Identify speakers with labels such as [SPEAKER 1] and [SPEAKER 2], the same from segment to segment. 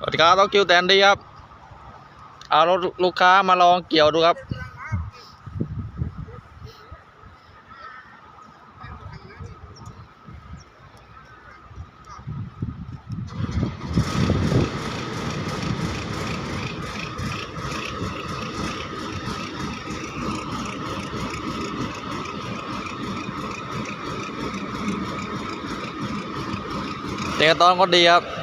[SPEAKER 1] สวัสดีครับต้องคิวแตนดีครับ เอารถลูกค้ามาลองเกี่ยวดูครับเตะตอนก็ดีครับ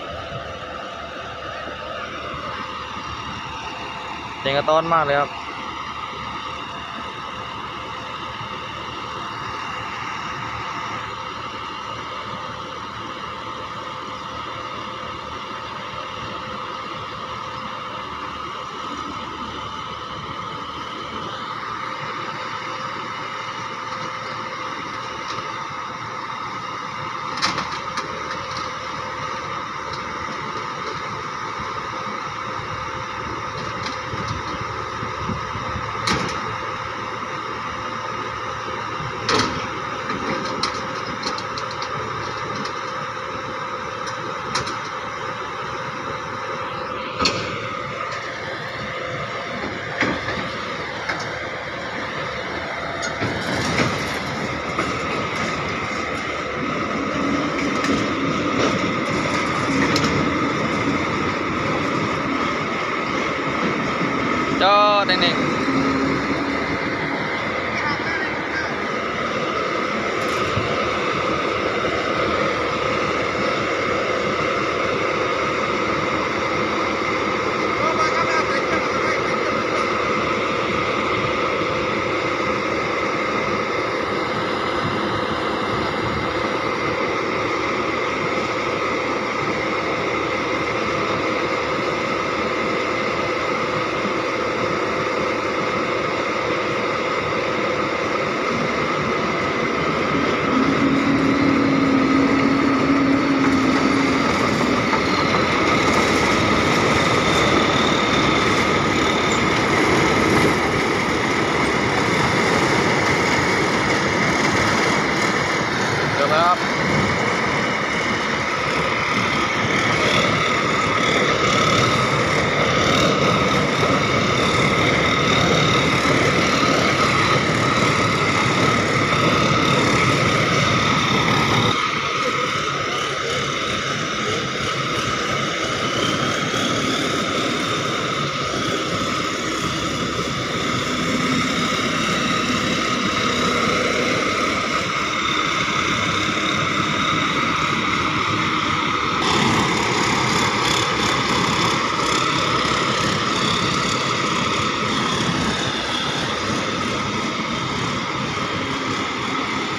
[SPEAKER 1] เตะกระต้อนมากเลยครับ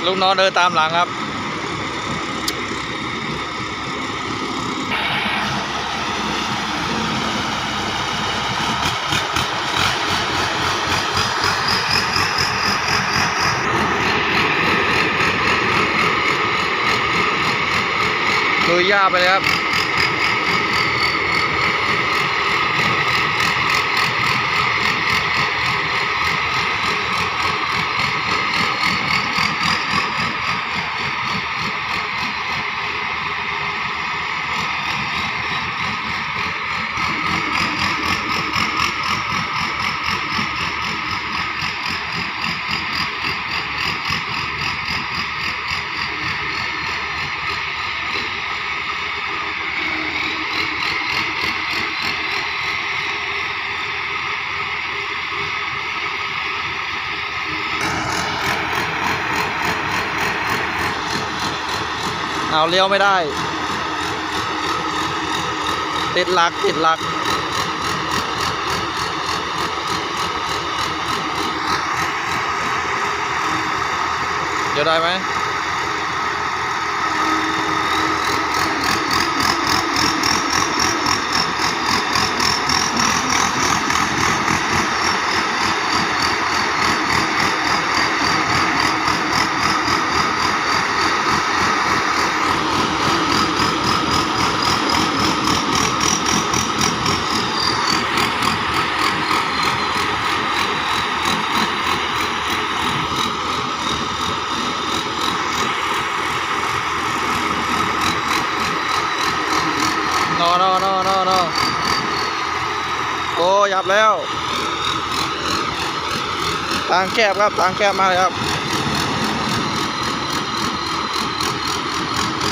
[SPEAKER 1] ลูกน้องเดินตามหลังครับ ลุยหญ้าไปเลยครับ เอาเลี้ยวไม่ได้ ติดหลักติดหลัก เดี๋ยวได้ไหม นอนอนอนอโอ้ยับแล้วทางแคบครับทางแคบมาเลยครับ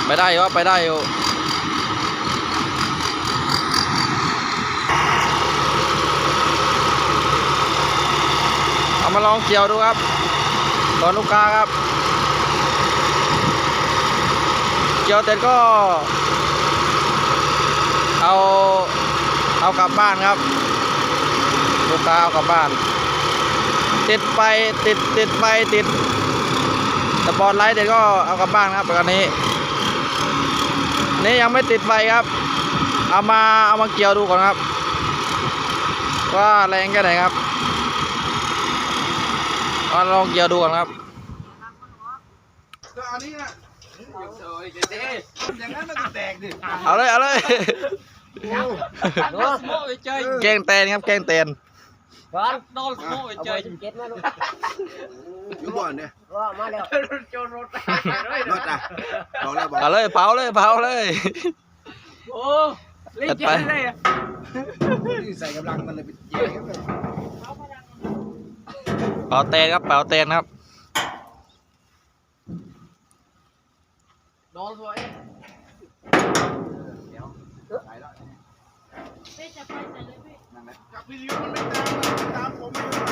[SPEAKER 1] ไปได้ครัไปได้อยู่เอามาลองเกี่ยวดูครับตอนลูกกาครับ เกี่ยวเสร็จก็ เอาเอากลับบ้านครับ ลูกค้าเอากลับบ้าน ติดไฟติดติดไฟติดสปอตไลท์เสร็จก็เอากลับบ้านครับแบบนี้ นี่ยังไม่ติดไฟครับ เอามาเอามาเกี่ยวดูก่อนครับ ว่าแรงแค่ไหนครับเอาลองเกี่ยวดูก่อนครับ
[SPEAKER 2] ก็อันนี้นะอย่างนั้นมันก็แตกดิ
[SPEAKER 1] เอาเลยเอาเลย
[SPEAKER 3] โอ้โหใจ
[SPEAKER 1] แกงแตนครับแกงแตน
[SPEAKER 3] ก่อน
[SPEAKER 4] โดนโม่
[SPEAKER 3] เอา
[SPEAKER 4] ใจ
[SPEAKER 3] ไปเก็บมาลูก
[SPEAKER 2] อยู่บ่อนเนี่ย
[SPEAKER 3] ว่ามาแล้ว
[SPEAKER 4] โจรรถ
[SPEAKER 2] รถอะบอกแล้วบอก
[SPEAKER 1] เอาเลยเผาเลยเผาเลย
[SPEAKER 4] โอ้รีบเจ็บเลยอะ
[SPEAKER 2] ใส่กำลังมันเลยไปแย่งกันเลย
[SPEAKER 1] เผาแตนครับ เผาแตนครับ
[SPEAKER 4] โดนสวย
[SPEAKER 2] กับพี่ลิวมันไม่ตามมันตามผมไม่ได้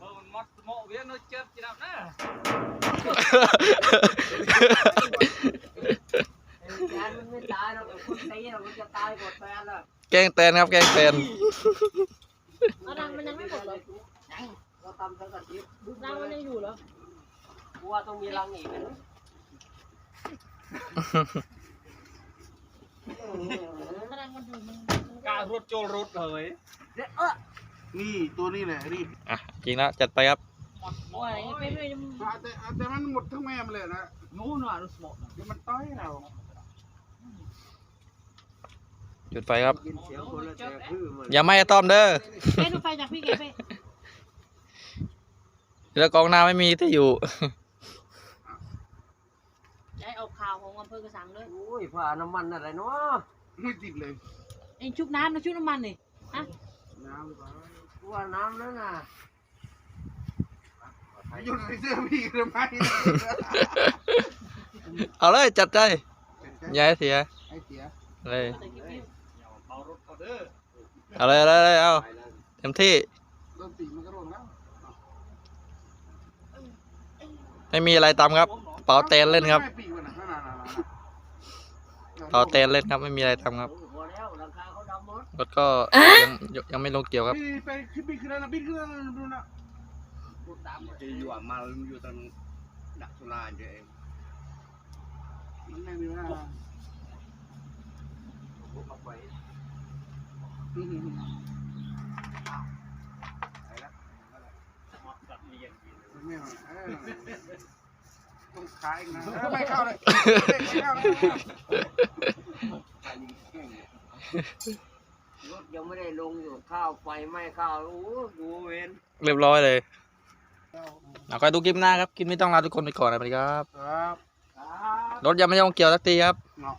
[SPEAKER 4] มันมัดโม่เวียนเจ็บจีนับนะ
[SPEAKER 3] แฟนมันไม่ตายหรอกคนตีเรามันจะตายหมดแฟนแล้ว
[SPEAKER 1] แกงแตนครับแกงแตน
[SPEAKER 5] เอารังมันยังไม่หมดเหรอ
[SPEAKER 3] เราทำทั้งกันทิพย์
[SPEAKER 5] รังมันยังอยู่เหรอ
[SPEAKER 3] กูว่าต้องมีรังอีกนะ
[SPEAKER 5] ถ้ารังมันอยู่มันมัน
[SPEAKER 4] การรถโจรรถเลย
[SPEAKER 2] นี่ตัวนี้แหละนี่
[SPEAKER 1] อะจริงแล้วจัดไปครับ
[SPEAKER 5] โอ้ยไปไป
[SPEAKER 2] แต่แต่มันหมดทั้งแม่มันเลยนะ
[SPEAKER 4] นู้นว่ะรถสมอง
[SPEAKER 2] เดี๋ยวมันต้อยเรา
[SPEAKER 1] จุดไฟครับ
[SPEAKER 3] ยินเสียงคนละแต่คือมัน
[SPEAKER 1] อย่าไหม่ต้อมเด้อ
[SPEAKER 5] ไปดูไฟจากพี่แกไป
[SPEAKER 1] แล้วกองหน้าไม่มีที่อยู่
[SPEAKER 5] ได้เอา ข่าวของอำเภอกระสังเลย
[SPEAKER 3] โอ้ยผ่าน้ำมันอะไรเนาะ
[SPEAKER 2] ไม่ติดเลย
[SPEAKER 5] เองชุบน้ำนะชุบน้ำมันนี่ฮะ
[SPEAKER 2] น้ำหรือเปล่า
[SPEAKER 3] กูว่าน้ำแล้วนะ
[SPEAKER 2] หยุดใส่เสื้อพี่ทำไม
[SPEAKER 1] เอาเลยจัดใจย่าให้เสีย
[SPEAKER 2] เสีย
[SPEAKER 1] เลย
[SPEAKER 5] ใส่กิ๊บ
[SPEAKER 4] เอารถเขาเด้อ
[SPEAKER 1] เอาเลยเอาเลยเอาเต็มที่ไม่มีอะไรตามครับเป่าเตนเล่นครับ
[SPEAKER 2] ไม่ปีกมันนะนั่นน่ะนั่น น่ะ
[SPEAKER 1] เป่าเตนเล่นครับไม่มีอะไรทำครับ
[SPEAKER 3] โอ้พอแล้วราคาเขาดำหมด
[SPEAKER 1] รถก็ยังยังยังไม่ลงเกี่ยวครับ
[SPEAKER 2] พี่ไปขึ้นปีขึ้นแล้วนะปีขึ้นแล้วนะดูนะ
[SPEAKER 6] จะอยู่อะมาอยู่ตรงดักสุราเฉย
[SPEAKER 2] มันไม่มีเวลาอืม
[SPEAKER 4] ตัดเลียง
[SPEAKER 2] ไม่เอาเออ ต้องขายอีกนะเออไม่เข้าเลยไม่เข้าเลย
[SPEAKER 3] รถยังไม่ได้ลงอยู่ข้าวไฟไหม้ข้าวโอ้ดูเวน
[SPEAKER 1] เรียบร้อยเลยเอาก็ดูคลิปหน้าครับคลิปนี้ต้องลาทุกคนไปก่อนนะสวัสดีครับ
[SPEAKER 2] ครับ
[SPEAKER 3] ครับ
[SPEAKER 1] รถยังไม่ลงเกี่ยวสักทีครับ
[SPEAKER 2] เนาะ